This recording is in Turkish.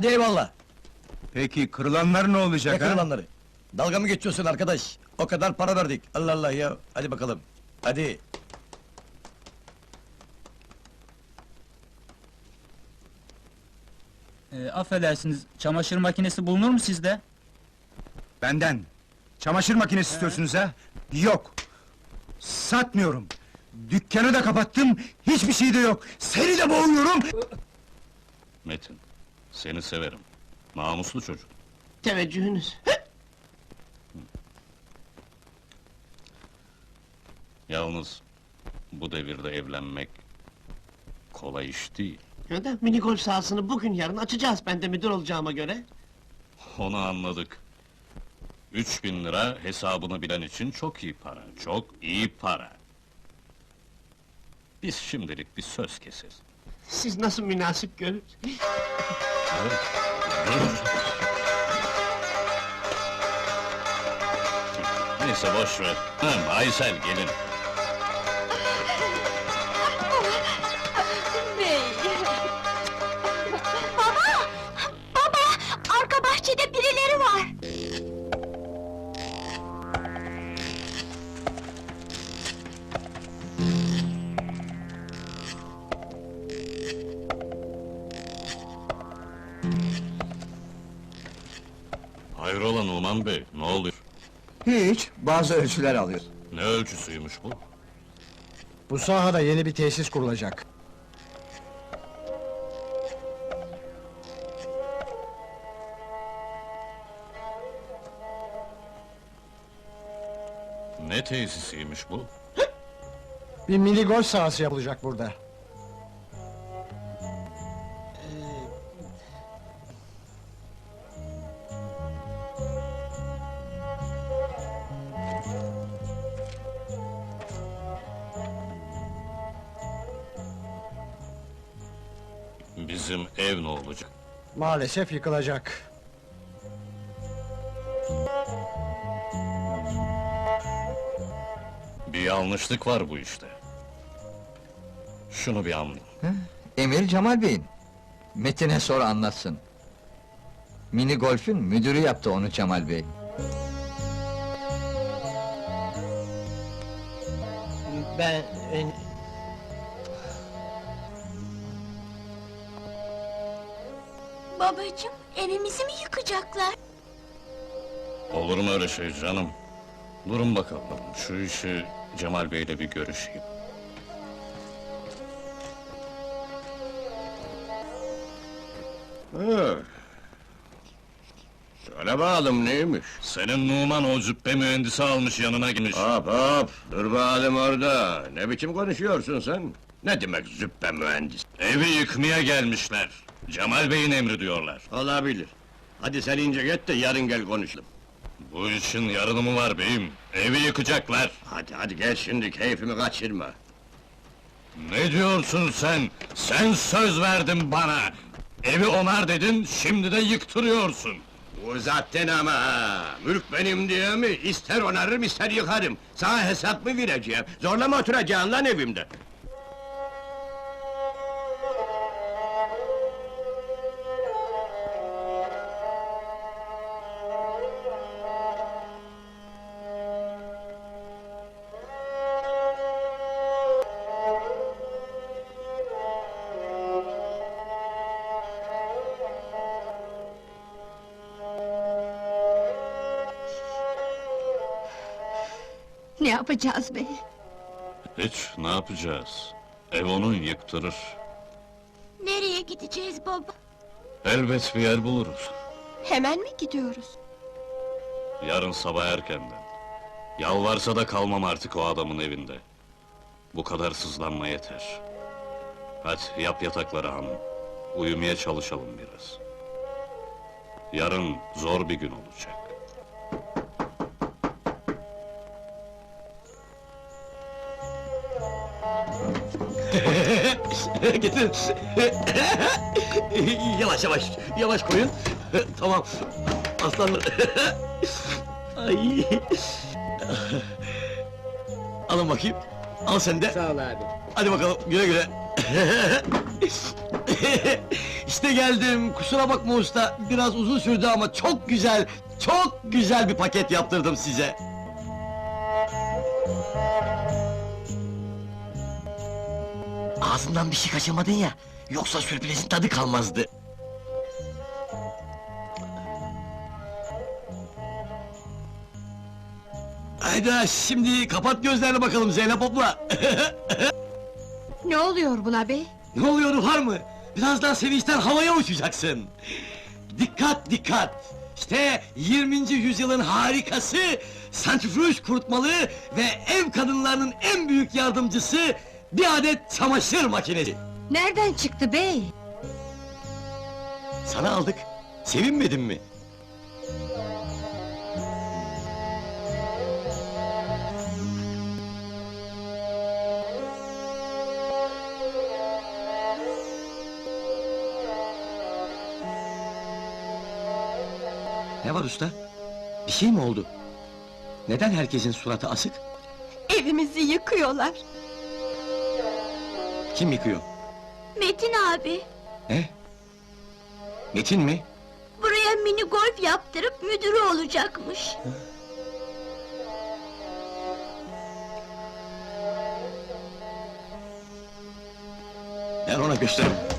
Hadi eyvallah. Peki kırılanlar ne olacak Ne ha? kırılanları? Dalga mı geçiyorsun arkadaş? O kadar para verdik. Allah Allah ya. Hadi bakalım. Hadi. Ee, affedersiniz, çamaşır makinesi bulunur mu sizde? Benden. Çamaşır makinesi istiyorsunuz ha? Yok. Satmıyorum. Dükkanı da kapattım, hiçbir şey de yok. Seni de boğuyorum. Metin, seni severim. Namuslu çocuk. Teveccühünüz. Yalnız bu devirde evlenmek kolay iş değil. Da mini golf sahasını bugün yarın açacağız ben de müdür olacağıma göre. Onu anladık. Üç bin lira hesabını bilen için çok iyi para, çok iyi para. Biz şimdilik bir söz keseriz. Siz nasıl münasip görür? Neyse boş ver. Ha, Aysel gelin. Hayrola Numan Bey, ne oluyor? Hiç, bazı ölçüler alıyor. Ne ölçüsüymüş bu? Bu sahada yeni bir tesis kurulacak. Ne tesisiymiş bu? Bir mini golf sahası yapılacak burada. Bizim ev ne olacak? Maalesef yıkılacak. Bir yanlışlık var bu işte. Şunu bir anlayın. Emir Cemal Bey'in. Metin'e sor anlatsın. Mini golfün müdürü yaptı onu Cemal Bey. Ben... ben- Babacığım, evimizi mi yıkacaklar? Olur mu öyle şey canım? Durun bakalım, şu işi Cemal Bey'le bir görüşeyim. Söyle bakalım neymiş? Senin Numan o cübbe mühendisi almış yanına girmiş. Hop hop, dur bakalım orada. Ne biçim konuşuyorsun sen? Ne demek züppe mühendis? Evi yıkmaya gelmişler. Cemal Bey'in emri diyorlar. Olabilir. Hadi sen ince git de yarın gel konuşalım. Bu işin yarını mı var beyim? Evi yıkacaklar. Hadi hadi gel şimdi keyfimi kaçırma. Ne diyorsun sen? Sen söz verdin bana. Evi onar dedin, şimdi de yıktırıyorsun. Uzattın ama ha! Mülk benim diye mi? İster onarırım ister yıkarım. Sana hesap mı vereceğim? Zorla mı oturacaksın lan evimde? Ne yapacağız bey? Hiç, ne yapacağız? Ev onun yıktırır. Nereye gideceğiz baba? Elbet bir yer buluruz. Hemen mi gidiyoruz? Yarın sabah erkenden. Yalvarsa da kalmam artık o adamın evinde. Bu kadar sızlanma yeter. Hadi yap yatakları hanım. Uyumaya çalışalım biraz. Yarın zor bir gün olacak. Getir! yavaş yavaş, yavaş koyun. tamam, aslanlar. Ay! Alın bakayım, al sen de. Sağ ol abi. Hadi bakalım, güle güle. işte geldim. Kusura bakma usta. Biraz uzun sürdü ama çok güzel, çok güzel bir paket yaptırdım size. Ağzından bir şey kaçırmadın ya. Yoksa sürprizin tadı kalmazdı. Hayda şimdi kapat gözlerini bakalım Zeynep abla. Ne oluyor buna be? Ne oluyor var mı? Birazdan sevinçten havaya uçacaksın. Dikkat dikkat! İşte 20. yüzyılın harikası, santrifüj kurutmalı ve ev kadınlarının en büyük yardımcısı bir adet çamaşır makinesi. Nereden çıktı bey? Sana aldık. Sevinmedin mi? Ne var usta? Bir şey mi oldu? Neden herkesin suratı asık? Evimizi yıkıyorlar. Kim yıkıyor? Metin abi, Ne? Metin mi? buraya mini golf yaptırıp müdürü olacakmış. Ben ona gösteririm.